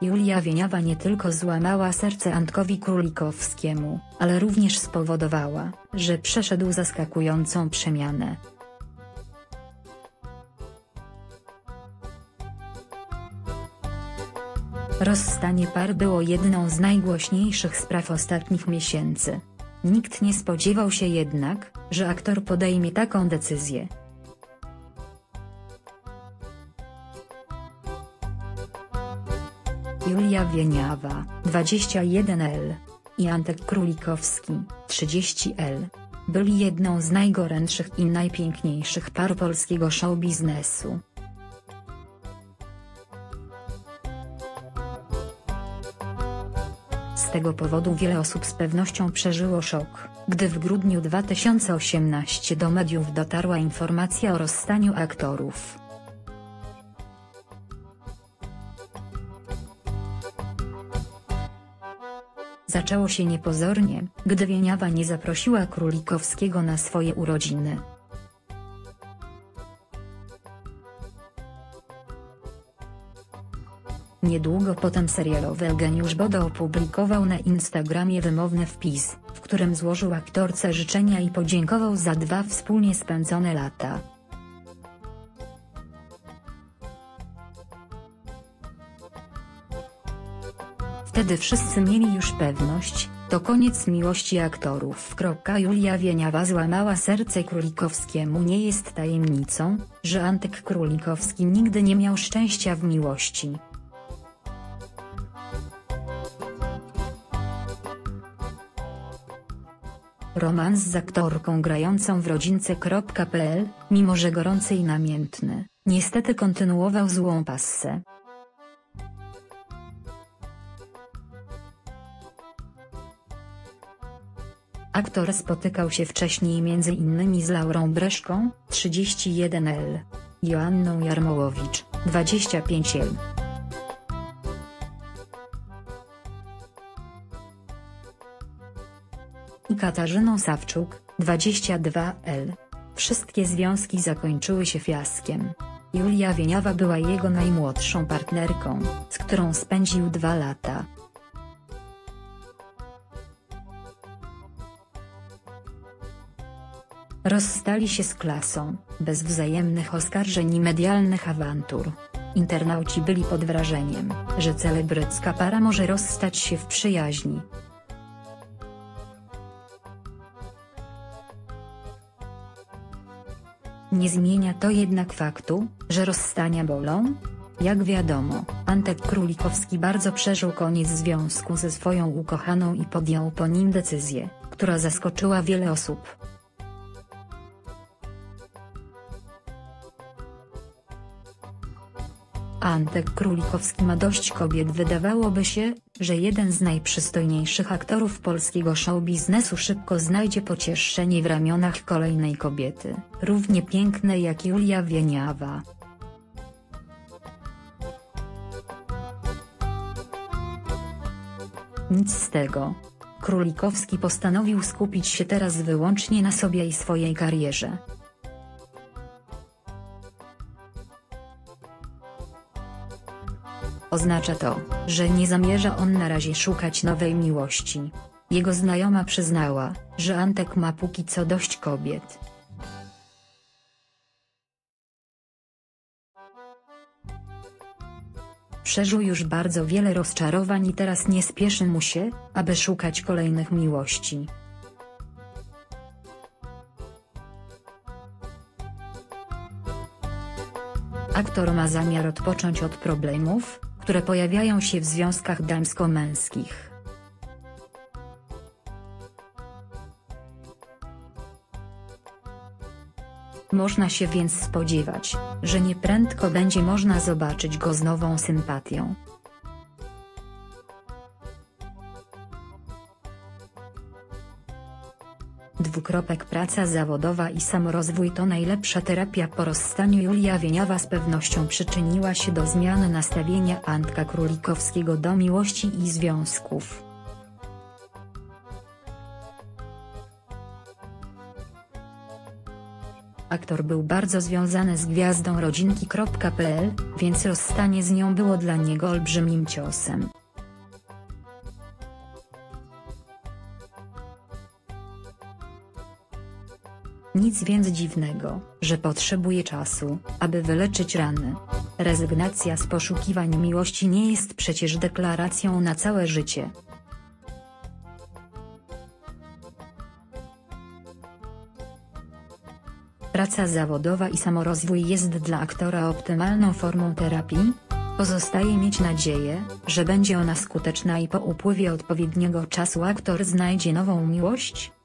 Julia Wieniawa nie tylko złamała serce Antkowi Królikowskiemu, ale również spowodowała, że przeszedł zaskakującą przemianę. Rozstanie par było jedną z najgłośniejszych spraw ostatnich miesięcy. Nikt nie spodziewał się jednak, że aktor podejmie taką decyzję. Julia Wieniawa, 21L. i Antek Królikowski, 30L. Byli jedną z najgorętszych i najpiękniejszych par polskiego show biznesu. Z tego powodu wiele osób z pewnością przeżyło szok, gdy w grudniu 2018 do mediów dotarła informacja o rozstaniu aktorów. Zaczęło się niepozornie, gdy Wieniawa nie zaprosiła Królikowskiego na swoje urodziny. Niedługo potem serialowy Eugeniusz Bodo opublikował na Instagramie wymowny wpis, w którym złożył aktorce życzenia i podziękował za dwa wspólnie spędzone lata. Wtedy wszyscy mieli już pewność, to koniec miłości aktorów. Julia Wieniawa złamała serce Królikowskiemu Nie jest tajemnicą, że Antek Królikowski nigdy nie miał szczęścia w miłości. Romans z aktorką grającą w rodzince.pl, mimo że gorący i namiętny, niestety kontynuował złą passę. Aktor spotykał się wcześniej m.in. z Laurą Breszką, 31L. Joanną Jarmołowicz, 25L. i Katarzyną Sawczuk, 22L. Wszystkie związki zakończyły się fiaskiem. Julia Wieniawa była jego najmłodszą partnerką, z którą spędził dwa lata. Rozstali się z klasą, bez wzajemnych oskarżeń i medialnych awantur. Internauci byli pod wrażeniem, że celebrycka para może rozstać się w przyjaźni. Nie zmienia to jednak faktu, że rozstania bolą? Jak wiadomo, Antek Królikowski bardzo przeżył koniec związku ze swoją ukochaną i podjął po nim decyzję, która zaskoczyła wiele osób. Antek Królikowski ma dość kobiet Wydawałoby się, że jeden z najprzystojniejszych aktorów polskiego show biznesu szybko znajdzie pocieszenie w ramionach kolejnej kobiety, równie pięknej jak Julia Wieniawa. Nic z tego. Królikowski postanowił skupić się teraz wyłącznie na sobie i swojej karierze. Oznacza to, że nie zamierza on na razie szukać nowej miłości. Jego znajoma przyznała, że Antek ma póki co dość kobiet. Przeżył już bardzo wiele rozczarowań i teraz nie spieszy mu się, aby szukać kolejnych miłości. Aktor ma zamiar odpocząć od problemów, które pojawiają się w związkach damsko-męskich. Można się więc spodziewać, że nieprędko będzie można zobaczyć go z nową sympatią. Dwukropek praca zawodowa i samorozwój to najlepsza terapia po rozstaniu Julia Wieniawa z pewnością przyczyniła się do zmiany nastawienia Antka Królikowskiego do miłości i związków. Aktor był bardzo związany z gwiazdą rodzinki.pl, więc rozstanie z nią było dla niego olbrzymim ciosem. Nic więc dziwnego, że potrzebuje czasu, aby wyleczyć rany. Rezygnacja z poszukiwań miłości nie jest przecież deklaracją na całe życie. Praca zawodowa i samorozwój jest dla aktora optymalną formą terapii? Pozostaje mieć nadzieję, że będzie ona skuteczna i po upływie odpowiedniego czasu aktor znajdzie nową miłość,